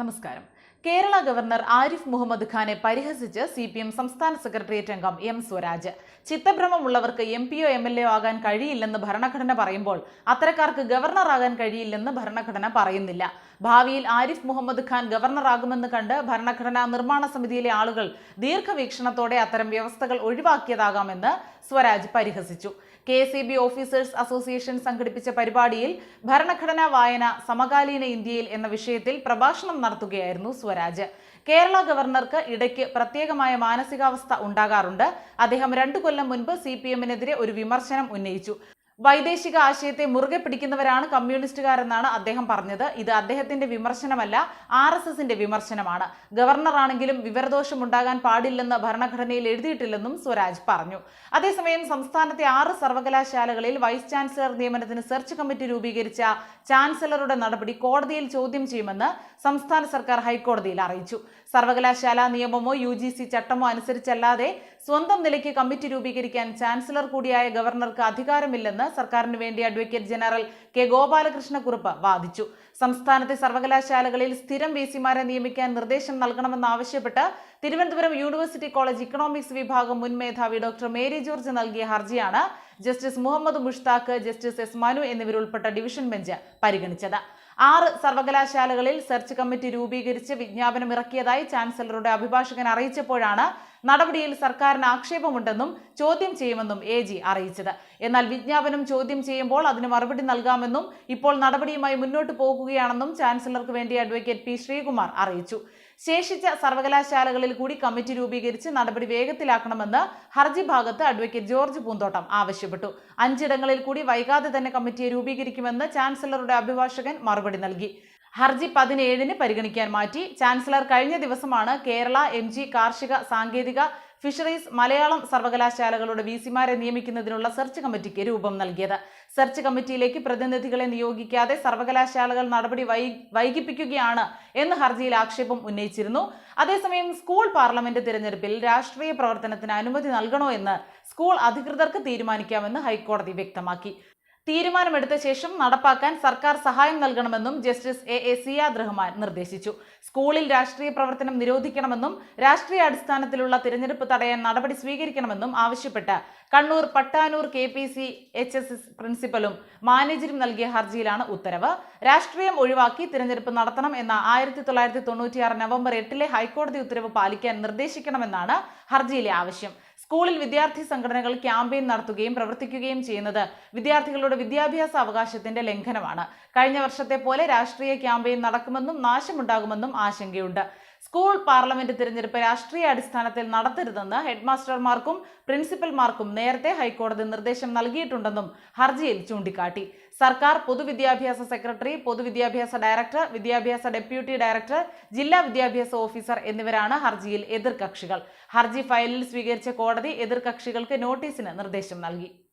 നമസ്കാരം. കേരള ഗവർണർ ആരിഫ് മുഹമ്മദ് ഖാനെ പരിഹസിച്ച് സി പി എം സംസ്ഥാന സെക്രട്ടേറിയറ്റ് അംഗം എം സ്വരാജ്. ചിത്തഭ്രമമുള്ളവർക്ക് എം പിയോ എം എൽ എ ആകാൻ കഴിയില്ലെന്ന് ഭരണഘടന പറയുമ്പോൾ അത്തരക്കാർക്ക് ഗവർണർ ഗവർണറാകാൻ കഴിയില്ലെന്ന് ഭരണഘടന പറയുന്നില്ല. ഭാവിയിൽ ആരിഫ് മുഹമ്മദ് ഖാൻ ഗവർണറാകുമെന്ന് കണ്ട് ഭരണഘടനാ നിർമ്മാണ സമിതിയിലെ ആളുകൾ ദീർഘവീക്ഷണത്തോടെ അത്തരം വ്യവസ്ഥകൾ ഒഴിവാക്കിയതാകാമെന്ന് സ്വരാജ് പരിഹസിച്ചു. K S E B officers association സംഘടിപ്പിച്ച പരിപാടിയിൽ ഭരണഘടനാ വായന സമകാലീന ഇന്ത്യയിൽ എന്ന വിഷയത്തിൽ പ്രഭാഷണം നടത്തുകയായിരുന്നു സ്വരാജ്. കേരള ഗവർണർക്ക് ഇടയ്ക്ക് പ്രത്യേകമായ മാനസികാവസ്ഥ ഉണ്ടാകാറുണ്ട്. അദ്ദേഹം രണ്ടു കൊല്ലം മുൻപ് സി പി എമ്മിനെതിരെ ഒരു വിമർശനം ഉന്നയിച്ചു. വൈദേശിക ആശയത്തെ മുറുകെ പിടിക്കുന്നവരാണ് കമ്മ്യൂണിസ്റ്റുകാരെന്നാണ് അദ്ദേഹം പറഞ്ഞത്. ഇത് അദ്ദേഹത്തിന്റെ വിമർശനമല്ല ആർ എസ് എസിന്റെ വിമർശനമാണ്. ഗവർണറാണെങ്കിലും വിവരദോഷം ഉണ്ടാകാൻ പാടില്ലെന്ന് ഭരണഘടനയിൽ എഴുതിയിട്ടില്ലെന്നും സ്വരാജ് പറഞ്ഞു. അതേസമയം സംസ്ഥാനത്തെ ആറ് സർവകലാശാലകളിൽ വൈസ് ചാൻസലർ നിയമനത്തിന് സെർച്ച് കമ്മിറ്റി രൂപീകരിച്ച ചാൻസലറുടെ നടപടി കോടതിയിൽ ചോദ്യം ചെയ്യുമെന്ന് സംസ്ഥാന സർക്കാർ ഹൈക്കോടതിയിൽ അറിയിച്ചു. സർവകലാശാല നിയമമോ യു ചട്ടമോ അനുസരിച്ചല്ലാതെ സ്വന്തം നിലയ്ക്ക് കമ്മിറ്റി രൂപീകരിക്കാൻ ചാൻസലർ കൂടിയായ ഗവർണർക്ക് അധികാരമില്ലെന്ന് സർക്കാരിന് വേണ്ടി അഡ്വക്കേറ്റ് ജനറൽ കെ ഗോപാലകൃഷ്ണക്കുറുപ്പ് വാദിച്ചു. സംസ്ഥാനത്തെ സർവകലാശാലകളിൽ സ്ഥിരം വി സിമാരെ നിയമിക്കാൻ നിർദ്ദേശം നൽകണമെന്നാവശ്യപ്പെട്ട് തിരുവനന്തപുരം യൂണിവേഴ്സിറ്റി കോളേജ് ഇക്കണോമിക്സ് വിഭാഗം മുൻ മേധാവി ഡോക്ടർ മേരി ജോർജ് നൽകിയ ഹർജിയാണ് justice Muhammad Mushtaq justice S Manu എന്നിവരുൾപ്പെട്ട division bench പരിഗണിച്ചത്. ആറ് സർവകലാശാലകളിൽ സെർച്ച് കമ്മിറ്റി രൂപീകരിച്ച് വിജ്ഞാപനം ഇറക്കിയതായി ചാൻസലറുടെ അഭിഭാഷകൻ അറിയിച്ചപ്പോഴാണ് നടപടിയിൽ സർക്കാരിന് ആക്ഷേപമുണ്ടെന്നും ചോദ്യം ചെയ്യുമെന്നും എ ജി അറിയിച്ചത്. എന്നാൽ വിജ്ഞാപനം ചോദ്യം ചെയ്യുമ്പോൾ അതിന് മറുപടി നൽകാമെന്നും ഇപ്പോൾ നടപടിയുമായി മുന്നോട്ട് പോകുകയാണെന്നും ചാൻസലർക്ക് വേണ്ടി അഡ്വക്കേറ്റ് പി ശ്രീകുമാർ അറിയിച്ചു. ശേഷിച്ച സർവകലാശാലകളിൽ കൂടി കമ്മിറ്റി രൂപീകരിച്ച് നടപടി വേഗത്തിലാക്കണമെന്ന് ഹർജി ഭാഗത്ത് അഡ്വക്കേറ്റ് ജോർജ് പൂന്തോട്ടം ആവശ്യപ്പെട്ടു. അഞ്ചിടങ്ങളിൽ കൂടി വൈകാതെ തന്നെ കമ്മിറ്റിയെ രൂപീകരിക്കുമെന്ന് ചാൻസലറുടെ അഭിഭാഷകൻ മറുപടി നൽകി. ഹർജി പതിനേഴിന് പരിഗണിക്കാൻ മാറ്റി. ചാൻസലർ കഴിഞ്ഞ ദിവസമാണ് കേരള എം കാർഷിക സാങ്കേതിക ഫിഷറീസ് മലയാളം സർവകലാശാലകളുടെ വി സിമാരെ നിയമിക്കുന്നതിനുള്ള സെർച്ച് കമ്മിറ്റിക്ക് രൂപം നൽകിയത്. സെർച്ച് കമ്മിറ്റിയിലേക്ക് പ്രതിനിധികളെ നിയോഗിക്കാതെ സർവകലാശാലകൾ നടപടി വൈകിപ്പിക്കുകയാണ് എന്ന് ഹർജിയിൽ ആക്ഷേപം ഉന്നയിച്ചിരുന്നു. അതേസമയം സ്കൂൾ പാർലമെന്റ് തിരഞ്ഞെടുപ്പിൽ രാഷ്ട്രീയ പ്രവർത്തനത്തിന് അനുമതി നൽകണോ എന്ന് സ്കൂൾ അധികൃതർക്ക് തീരുമാനിക്കാമെന്ന് ഹൈക്കോടതി വ്യക്തമാക്കി. തീരുമാനമെടുത്ത ശേഷം നടപ്പാക്കാൻ സർക്കാർ സഹായം നൽകണമെന്നും justice A A Siyad Rahman നിർദ്ദേശിച്ചു. സ്കൂളിൽ രാഷ്ട്രീയ പ്രവർത്തനം നിരോധിക്കണമെന്നും രാഷ്ട്രീയ അടിസ്ഥാനത്തിലുള്ള തിരഞ്ഞെടുപ്പ് തടയാൻ നടപടി സ്വീകരിക്കണമെന്നും ആവശ്യപ്പെട്ട് Kannur Pattanur K P C H S S പ്രിൻസിപ്പലും മാനേജരും നൽകിയ ഹർജിയിലാണ് ഉത്തരവ്. രാഷ്ട്രീയം ഒഴിവാക്കി തിരഞ്ഞെടുപ്പ് നടത്തണം എന്ന ആയിരത്തി തൊള്ളായിരത്തി തൊണ്ണൂറ്റിയാറ് നവംബർ എട്ടിലെ ഹൈക്കോടതി ഉത്തരവ് പാലിക്കാൻ നിർദ്ദേശിക്കണമെന്നാണ് ഹർജിയിലെ ആവശ്യം. സ്കൂളിൽ വിദ്യാർത്ഥി സംഘടനകൾ ക്യാമ്പയിൻ നടത്തുകയും പ്രവർത്തിക്കുകയും ചെയ്യുന്നത് വിദ്യാർത്ഥികളുടെ വിദ്യാഭ്യാസ അവകാശത്തിന്റെ ലംഘനമാണ്. കഴിഞ്ഞ വർഷത്തെ പോലെ രാഷ്ട്രീയ ക്യാമ്പയിൻ നടക്കുമെന്നും നാശമുണ്ടാകുമെന്നും ആശങ്കയുണ്ട്. സ്കൂൾ പാർലമെന്റ് തിരഞ്ഞെടുപ്പ് രാഷ്ട്രീയ അടിസ്ഥാനത്തിൽ നടത്തരുതെന്ന് ഹെഡ്മാസ്റ്റർമാർക്കും പ്രിൻസിപ്പൽമാർക്കും നേരത്തെ ഹൈക്കോടതി നിർദ്ദേശം നൽകിയിട്ടുണ്ടെന്നും ഹർജിയിൽ ചൂണ്ടിക്കാട്ടി. സർക്കാർ പൊതുവിദ്യാഭ്യാസ സെക്രട്ടറി പൊതുവിദ്യാഭ്യാസ ഡയറക്ടർ വിദ്യാഭ്യാസ ഡെപ്യൂട്ടി ഡയറക്ടർ ജില്ലാ വിദ്യാഭ്യാസ ഓഫീസർ എന്നിവരാണ് ഹർജിയിൽ എതിർകക്ഷികൾ. ഹർജി ഫയലിൽ സ്വീകരിച്ച കോടതി എതിർകക്ഷികൾക്ക് നോട്ടീസിന് നിർദ്ദേശം നൽകി.